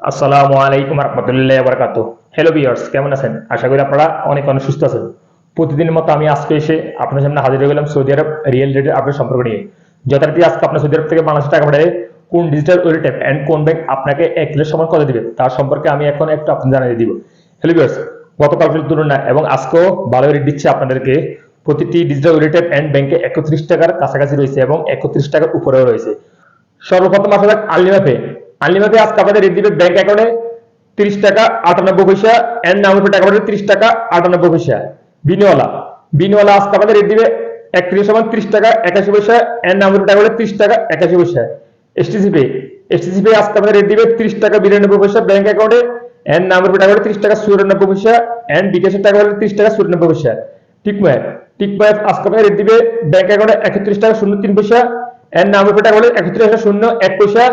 আসসালামু আলাইকুম রহমতুল্লাহ বরকাত হ্যালো বিয়ার্স কেমন আছেন? আশা করি আপনারা অনেক অনেক সুস্থ আছেন। প্রতিদিনের মতো আমি আজকে এসে আপনার সামনে হাজির হয়ে গেলাম সৌদি আরব রিয়েল রেটের আপডেট সম্পর্ক নিয়ে। যথারীতি আজকে আপনার সৌদি আরব থেকে বাংলাদেশ টাকা পাঠালে কোন ডিজিটাল ওয়েলেট অ্যাপ অ্যান্ড কোন ব্যাংক আপনাকে এক কিলোর সময় কত দিবে, তার সম্পর্কে আমি এখন একটু আপনাদের জানিয়ে দিব। হ্যালো বিয়ার্স গতকালকের তুলনায় এবং আজকেও ভালো রেট দিচ্ছে আপনাদেরকে। প্রতিটি ডিজিটাল ওয়েলেট অ্যাপ অ্যান্ড ব্যাংকে একত্রিশ টাকার কাছাকাছি রয়েছে এবং একত্রিশ টাকার উপরেও রয়েছে। সর্বপ্রথম আসলে যাক আনলিমাপে আনলিমাপে আজকে আপনাদের রেট দিবে ব্যাংক অ্যাকাউন্টে তিরিশ টাকা আটানব্বই পয়সা এন্ড নামরূপে টাকা পাঠাবে তিরিশ টাকা আটানব্বই পয়সা। বিনিওয়ালা। বিনিওয়ালা আজকে আপনাদের রেট দিবে একত্রিশ সমান তিরিশ টাকা, একাশি পয়সা এন্ড নামরূপে টাকা পাঠাবে তিরিশ টাকা, একাশি পয়সা। এসটিসি পে এসটিসি পে আজকে আপনাদের রেট দিবে তিরিশ টাকা বিরানব্বই পয়সা ব্যাংক অ্যাকাউন্টে এন্ড নামরূপে টাকা পাঠাবে তিরিশ টাকা চুরানব্বই পয়সা এন্ড বিকাশের টাকা পাঠাবে তিরিশ টাকা চুরানব্বই পয়সা। টিকময়। টিকময় আজকে আপনাদের রেট দিবে ব্যাংক অ্যাকাউন্টে একত্রিশ টাকা শূন্য তিন পয়সা এন্ড নামরূপে টাকা পাঠাবে একত্রিশ টাকা শূন্য এক পয়সা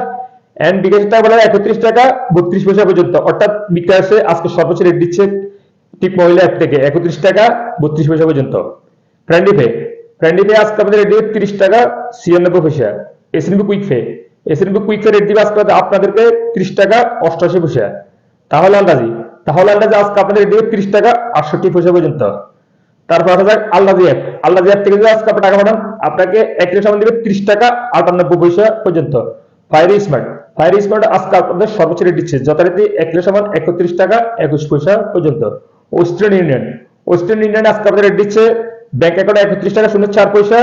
এন্ড বিকাশের টাকা বলা একত্রিশ টাকা, বত্রিশ পয়সা পর্যন্ত। অর্থাৎ বিকাশে আজকে সর্বোচ্চ রেট দিচ্ছে টিপ মহিলা অ্যাপ থেকে, একত্রিশ টাকা, বত্রিশ পয়সা পর্যন্ত। ফ্রেন্ডি পে ফ্রেন্ডি পে আজকে আমাদের রেট দিবে তিরিশ টাকা, ছিয়ানব্বই পয়সা। SNB quick pay SNB quick pay rate দিবে আজকে আপনাদেরকে ত্রিশ টাকা, অষ্টআশি পয়সা। তাহলে আন্দাজি। তাহলে আন্দাজি আজকে আপনাদের রেট দিবে তিরিশ টাকা, আটষট্টি পয়সা পর্যন্ত। তারপর আসা যাক আল্লাহ অ্যাপ আল্লাহ অ্যাপ থেকে যদি আজকে আপনি টাকা পাঠান, আপনাকে এক লিটার সামান দিবে ত্রিশ টাকা, আটানব্বই পয়সা পর্যন্ত। ফায়ার স্মার্ট ফায়ার স্মার্ট আজকে আপনাদের সর্বোচ্চ রেট দিচ্ছে। যথারীতি এক সামান একত্রিশ টাকা একুশ পয়সা পর্যন্ত। ওয়েস্টার্ন ইউনিয়ন ওয়েস্টার্ন ইউনিয়ন আজকে আপনাদের রেট দিচ্ছে ব্যাংক অ্যাকাউন্টে একত্রিশ টাকা শূন্য চার পয়সা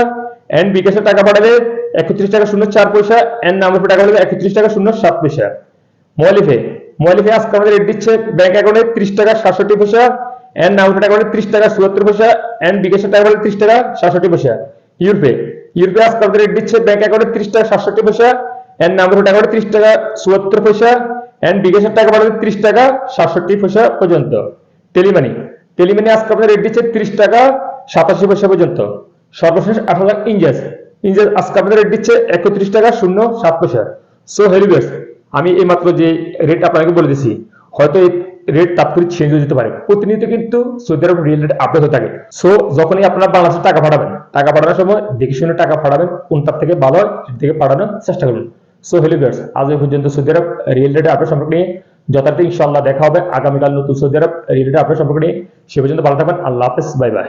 এন্ড বিকাশে টাকা পাঠাবে একত্রিশ টাকা শূন্য চার পয়সা এন্ড নামের টাকা পাঠাবে একত্রিশ টাকা শূন্য সাত পয়সা। মোয়ালিফে মোয়ালিফে আজকে আমাদের রেট দিচ্ছে ব্যাংক অ্যাকাউন্টে ত্রিশ টাকা সাতষট্টি পয়সা এন্ড নামের টাকা পাঠাবে ত্রিশ টাকা চুয়াত্তর পয়সা এন্ড বিকাশের টাকা পাঠাবে ত্রিশ টাকা সাতষট্টি পয়সা। ইউরোপে ইউরোপে আজকে আমাদের রেট দিচ্ছে ব্যাংক অ্যাকাউন্টে ত্রিশ টাকা সাতষট্টি পয়সা এন্ড নামের টাকা পাঠাবে ত্রিশ টাকা, চুয়াত্তর পয়সা। এন্ড বিকাশের টাকা পাঠাবে ত্রিশ টাকা, সাতষট্টি পয়সা পর্যন্ত। টেলিমানি টেলিমানি আজকে আপনাদের রেট দিচ্ছে ত্রিশ টাকা, সাতাশি পয়সা পর্যন্ত। সর্বশেষ আট হাজার ইঞ্জাস ইঞ্জাস আজকে আপনাদের রেট দিচ্ছে একত্রিশ টাকা, শূন্য, সাত পয়সা। সো হেলিবেস আমি এই মাত্র যে রেট আপনাকে বলে দিছি হয়তো এই রেট তাৎক্ষণিক চেঞ্জ হয়ে যেতে পারে। প্রতিনিয়ত কিন্তু Saudi Arab riyal rate update হয়ে থাকে। সো যখনই আপনারা বাংলাদেশে টাকা পাঠাবেন, টাকা পাঠানোর সময় দেখে শুনে টাকা পাঠাবেন কোনটার থেকে ভালো হয় থেকে পাঠানোর চেষ্টা করবেন। সো গার্স আজ এই পর্যন্ত সৌদি আরব রিয়েল রেট আপনার সম্পর্কে নিয়ে যথার্থ ইনশাল্লাহ দেখা হবে। আগামীকাল নতুন সৌদি আরব রিয়েল রেট আপনার সম্পর্কে নিয়ে। সে পর্যন্ত ভালো থাকবেন। আল্লাহ হাফেজ। Bye bye.